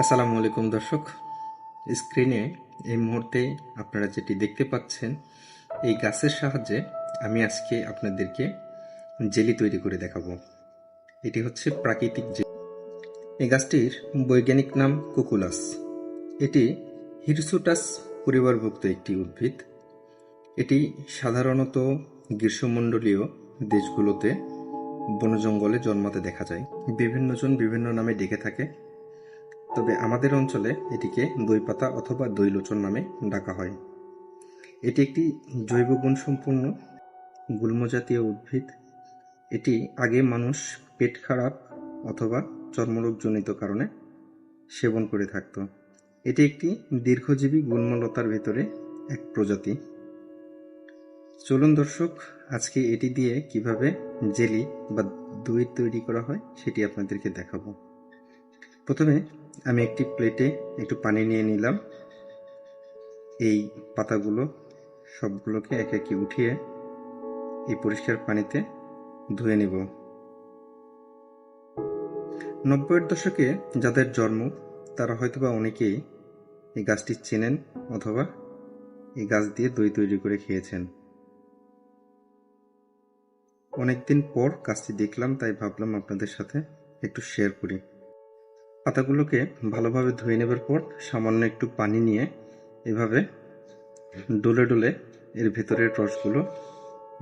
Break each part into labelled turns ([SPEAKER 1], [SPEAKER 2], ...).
[SPEAKER 1] আসসালামু আলাইকুম দর্শক। স্ক্রিনে এই মুহূর্তে আপনারা যেটি দেখতে পাচ্ছেন, এই গাছের সাহায্যে আমি আজকে আপনাদেরকে জেলি তৈরি করে দেখাবো। এটি হচ্ছে প্রাকৃতিক জেলি এই গাছটির বৈজ্ঞানিক নাম কুকুলাস। এটি হিরসুটাস পরিবারভুক্ত একটি উদ্ভিদ। এটি সাধারণত গ্রীষ্মমণ্ডলীয় দেশগুলোতে বন জঙ্গলে জন্মাতে দেখা যায়। বিভিন্নজন বিভিন্ন নামে ডেকে থাকে। তবে আমাদের অঞ্চলে এটিকে দই পাতা অথবা দই লোচন নামে ডাকা হয়। এটি একটি জৈব গুণসম্পন্ন গুল্মজাতীয় উদ্ভিদ। এটি আগে মানুষ পেট খারাপ অথবা চর্মরোগজনিত কারণে সেবন করে থাকত। এটি একটি দীর্ঘজীবী গুল্মলতার ভেতরে এক প্রজাতি। চলুন দর্শক, আজকে এটি দিয়ে কীভাবে জেলি বা দই তৈরি করা হয় সেটি আপনাদেরকে দেখাবো। প্রথমে আমি একটি প্লেটে একটু পানি নিয়ে নিলাম। এই পাতাগুলো সবগুলোকে এক একে উঠিয়ে এই পরিষ্কার পানিতে ধুয়ে নেব। নব্বইয়ের দশকে যাদের জন্ম, তারা হয়তোবা অনেকেই এই গাছটি চেনেন অথবা এই গাছ দিয়ে দই তৈরি করে খেয়েছেন। অনেকদিন পর গাছটি দেখলাম, তাই ভাবলাম আপনাদের সাথে একটু শেয়ার করি। পাতাগুলোকে ভালোভাবে ধুয়ে নেবার পর সামান্য একটু পানি নিয়ে এভাবে ডলে ডলে এর ভেতরের রসগুলো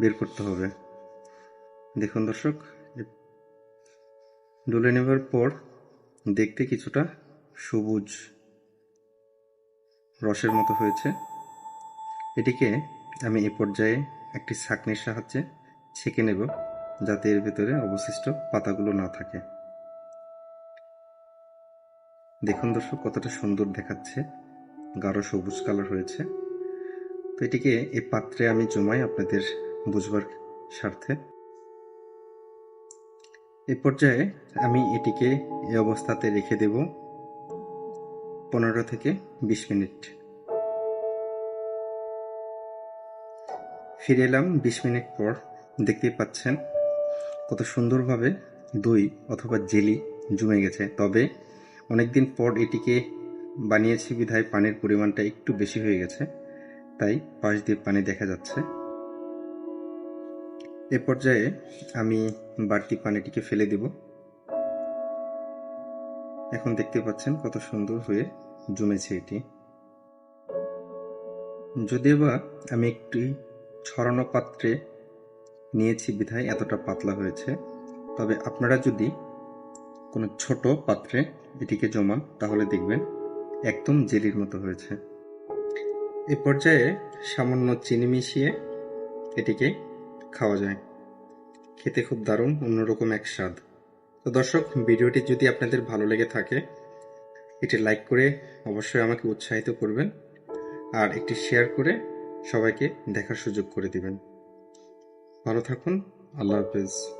[SPEAKER 1] বের করতে হবে। দেখুন দর্শক ডলে নেবার পর দেখতে কিছুটা সবুজ রসের মতো হয়েছে। এটিকে আমি এ পর্যায়ে একটি ছাঁকনির সাহায্যে ছেঁকে নেব যাতে এর ভেতরে অবশিষ্ট পাতাগুলো না থাকে। দেখুন দর্শক, কতটা সুন্দর দেখাচ্ছে। গাঢ় সবুজ কালার হয়েছে। তো এটিকে এই পাত্রে আমি জমাই আপনাদের বুঝবার স্বার্থে। এ পর্যায়ে আমি এটিকে এই অবস্থাতে রেখে দেব পনেরো থেকে বিশ মিনিট। ফিরে এলাম বিশ মিনিট পর। দেখতেই পাচ্ছেন কত সুন্দরভাবে দই অথবা জেলি জমে গেছে। তবে অনেকদিন পর এটিকে বানিয়েছি, বিধায় পানির পরিমাণটা একটু বেশি হয়ে গেছে, তাই পাশ দিয়ে পানি দেখা যাচ্ছে। এ পর্যায়ে আমি বাড়তি পানিটিকে ফেলে দেব। এখন দেখতে পাচ্ছেন কত সুন্দর হয়ে জমেছে এটি। যদিও বা আমি একটি ছড়ানো পাত্রে নিয়েছি, বিধায় এতটা পাতলা হয়েছে, তবে আপনারা যদি কোনো ছোট পাত্রে এটিকে জমান তাহলে দেখবেন একদম জেলির মতো হয়েছে। এ পর্যায়ে সামান্য চিনি মিশিয়ে এটিকে খাওয়া যায়। খেতে খুব দারুণ, অন্যরকম এক স্বাদ। তো দর্শক, ভিডিওটি যদি আপনাদের ভালো লেগে থাকে, এটি লাইক করে অবশ্যই আমাকে উৎসাহিত করবেন আর একটি শেয়ার করে সবাইকে দেখার সুযোগ করে দিবেন। ভালো থাকুন, আল্লাহ হাফেজ।